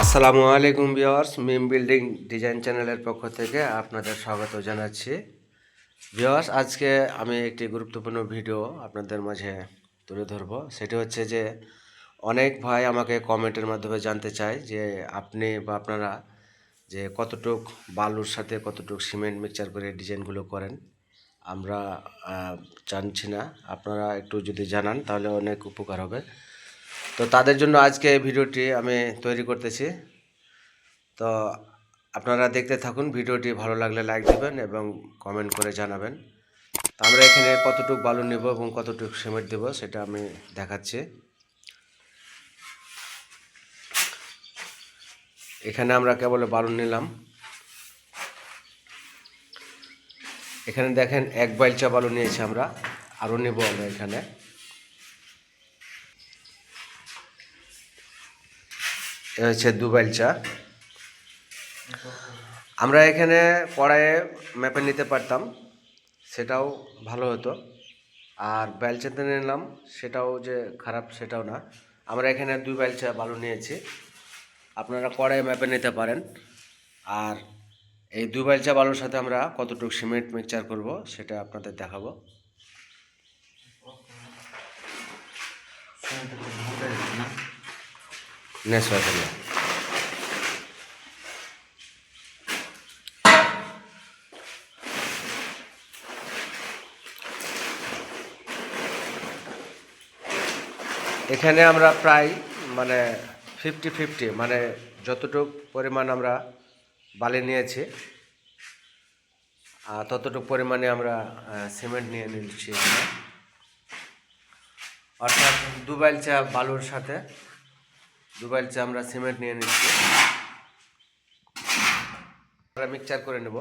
আসসালামু আলাইকুম ভিওয়ার্স মিম building design চ্যানেলের পক্ষ থেকে আপনাদের স্বাগত জানাচ্ছি। ভিওয়ার্স আজকে আমি একটি গুরুত্বপূর্ণ ভিডিও আপনাদের মাঝে তুলে ধরব। সেটি হচ্ছে যে, অনেক ভাই আমাকে কমেন্টের মাধ্যমে জানতে চায় যে, আপনি বা আপনারা যে কতটুক বালুর সাথে কতটুক সিমেন্ট মিক্সচার করে ডিজাইনগুলো করেন। আমরা জানছি না। আপনারা একটু যদি জানান, তাহলে অনেক উপকার হবে। তো তাদের জন্য আজকে এই ভিডিওটি আমি তৈরি করতেছি। তো আপনারা দেখতে থাকুন, ভিডিওটি ভালো লাগলে লাইক দিবেন এবং কমেন্ট করে জানাবেন। তো আমরা এখানে কতটুকু বালু নেব এবং কতটুকু সিমেন্ট দেব, সেটা আমি দেখাচ্ছি। এখানে আমরা কেবল বালু নিলাম। এখানে দেখেন এক বাইলচা বালু নিয়েছি আমরা, আরও নেব আমরা এখানে। হচ্ছে দু বাইল চা। আমরা এখানে কড়াইয়ে মেপে নিতে পারতাম, সেটাও ভালো হতো। আর বেলচাতে নিলাম, সেটাও যে খারাপ সেটাও না। আমরা এখানে দুই বেলচা বালু নিয়েছি। আপনারা কড়াইয়ে মেপে নিতে পারেন। আর এই দুই বেলচা বালুর সাথে আমরা কতটুকু সিমেন্ট মিক্সচার করব সেটা আপনাদের দেখাবো। এখানে আমরা প্রায় মানে ফিফটি ফিফটি মানে যতটুক পরিমাণ আমরা বালি নিয়েছি। আর ততটুকু পরিমাণে আমরা সিমেন্ট নিয়ে নিচ্ছি অর্থাৎ দু বাইলচা বালুর সাথে দু বাইলচা আমরা সিমেন্ট নিয়ে নিচ্ছি। আমরা মিক্সচার করে নেব।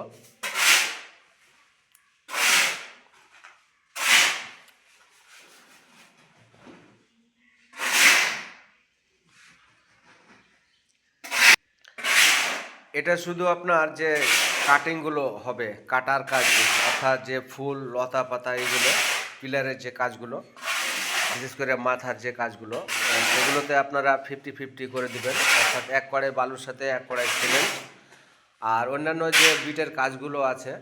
এটা শুধু আপনার যে কাটিংগুলো হবে, কাটার কাজ, অর্থাৎ যে ফুল, লতা পাতা এগুলো পিলারের যে কাজগুলো, বিশেষ করে মাথার যে কাজগুলো সেগুলোতে আপনারা ফিফটি ফিফটি করে দিবেন। অর্থাৎ এক কড়াই বালুর সাথে এক কড়াই সিমেন্ট। আর অন্যান্য যে বিটের কাজগুলো আছে,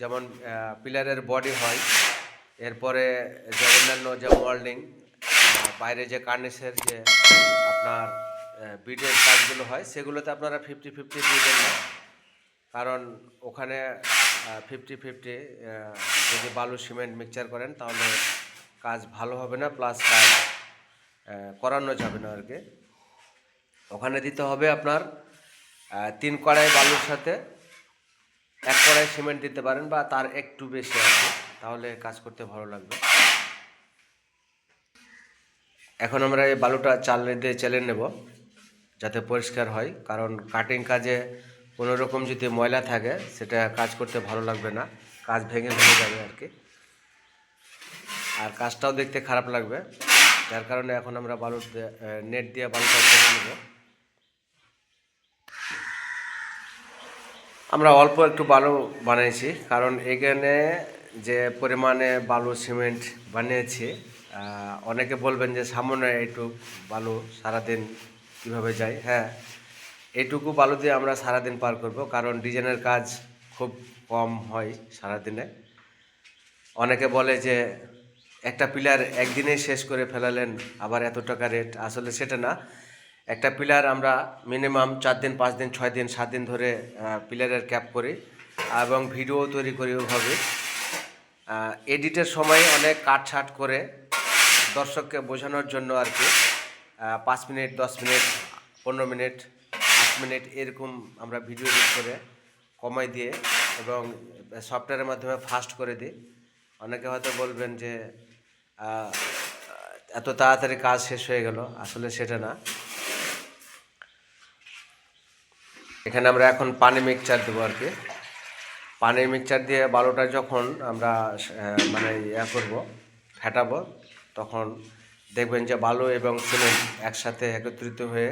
যেমন পিলারের বডি হয়, এরপরে যে অন্যান্য যে মোল্ডিং বাইরে যে কার্নিসের যে আপনার বিটের কাজগুলো হয়, সেগুলোতে আপনারা ফিফটি ফিফটি দিবেন না। কারণ ওখানে ফিফটি ফিফটি যদি বালু সিমেন্ট মিক্সচার করেন, তাহলে কাজ ভালো হবে না প্লাস কাজ করানো যাবে না আর কি ওখানে দিতে হবে আপনার তিন কড়াই বালুর সাথে এক কড়াই সিমেন্ট দিতে পারেন বা তার একটু বেশি আর কি তাহলে কাজ করতে ভালো লাগবে। এখন আমরা এই বালুটা চাল দিয়ে চেলে নেব। যাতে পরিষ্কার হয়। কারণ কাটিং কাজে কোনো রকম যদি ময়লা থাকে সেটা কাজ করতে ভালো লাগবে না। কাজ ভেঙে ভেঙে যাবে আর কি আর কাজটাও দেখতে খারাপ লাগবে। যার কারণে এখন আমরা বালু দিয়ে- এ, নেট দিয়ে বালুটা চেলে নেব। আমরা অল্প একটু বালু বানিয়েছি। কারণ এখানে যে পরিমাণে বালু সিমেন্ট বানিয়েছি অনেকে বলবেন যে সামান্য একটু বালু সারাদিন কীভাবে যাই? হ্যাঁ এটুকু বালু দিয়ে আমরা সারাদিন পার করব, কারণ ডিজাইনের কাজ খুব কম হয় সারাদিনে। অনেকে বলে যে, একটা পিলার একদিনে শেষ করে ফেলালেন, আবার এত টাকা রেট আসলে সেটা না। একটা পিলার আমরা মিনিমাম চার দিন, পাঁচ দিন, ছয় দিন, সাত দিন ধরে পিলারের ক্যাপ করি এবং ভিডিও তৈরি করি ওভাবে। এডিটের সময় অনেক কাটছাট করে দর্শককে বোঝানোর জন্য আর কি। পাঁচ মিনিট, দশ মিনিট, পনেরো মিনিট, আট মিনিট এরকম আমরা ভিডিও এডিট করে কমাই দিয়ে এবং সফটওয়্যারের মাধ্যমে ফাস্ট করে দিই। অনেকে হয়তো বলবেন যে এত তাড়াতাড়ি কাজ শেষ হয়ে গেল, আসলে সেটা না। এখানে আমরা এখন পানি মিক্সচার দেবো আর কি। পানি মিক্সচার দিয়ে বালুটা যখন আমরা মানে ইয়া করব, ফেটাবো, তখন দেখবেন যে বালু এবং সিমেন্ট একসাথে একত্রিত হয়ে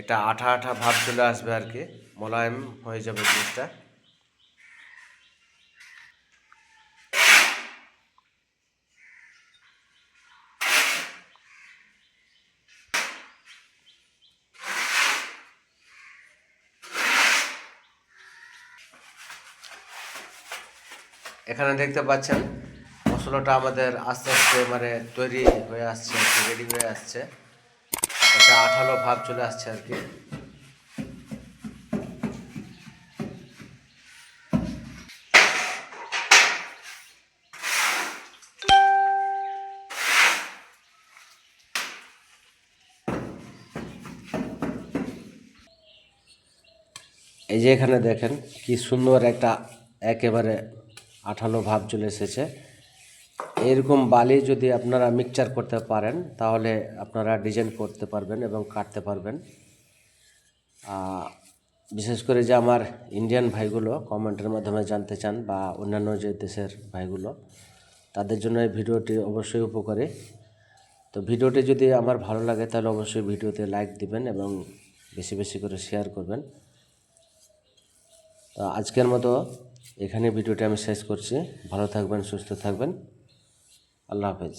এটা আঠা আঠা ভাব চলে আসবে আর কি, মোলায়েম হয়ে যাবে জিনিসটা। এখানে দেখতে পাচ্ছেন মশলাটা আমাদের আস্তে আস্তে মানে তৈরি হয়ে আসছে আর কি রেডি হয়ে আসছে। একটা আঠালো ভাব চলে আসছে আর কি। এই যে এখানে দেখেন কি সুন্দর একটা একেবারে আঠালো ভাব চলে এসেছে। এরকম বালি যদি আপনারা মিক্সচার করতে পারেন, তাহলে আপনারা ডিজাইন করতে পারবেন এবং কাটতে পারবেন। বিশেষ করে যে আমার ইন্ডিয়ান ভাইগুলো কমেন্টের মাধ্যমে জানতে চান বা অন্যান্য যে দেশের ভাইগুলো, তাদের জন্য এই ভিডিওটি অবশ্যই উপকারী। তো ভিডিওটি যদি আমার ভালো লাগে, তাহলে অবশ্যই ভিডিওতে লাইক দিবেন এবং বেশি বেশি করে শেয়ার করবেন। তো আজকের মতো এখানে ভিডিওটি আমি শেষ করছি। ভালো থাকবেন, সুস্থ থাকবেন। আল্লাহ হাফেজ।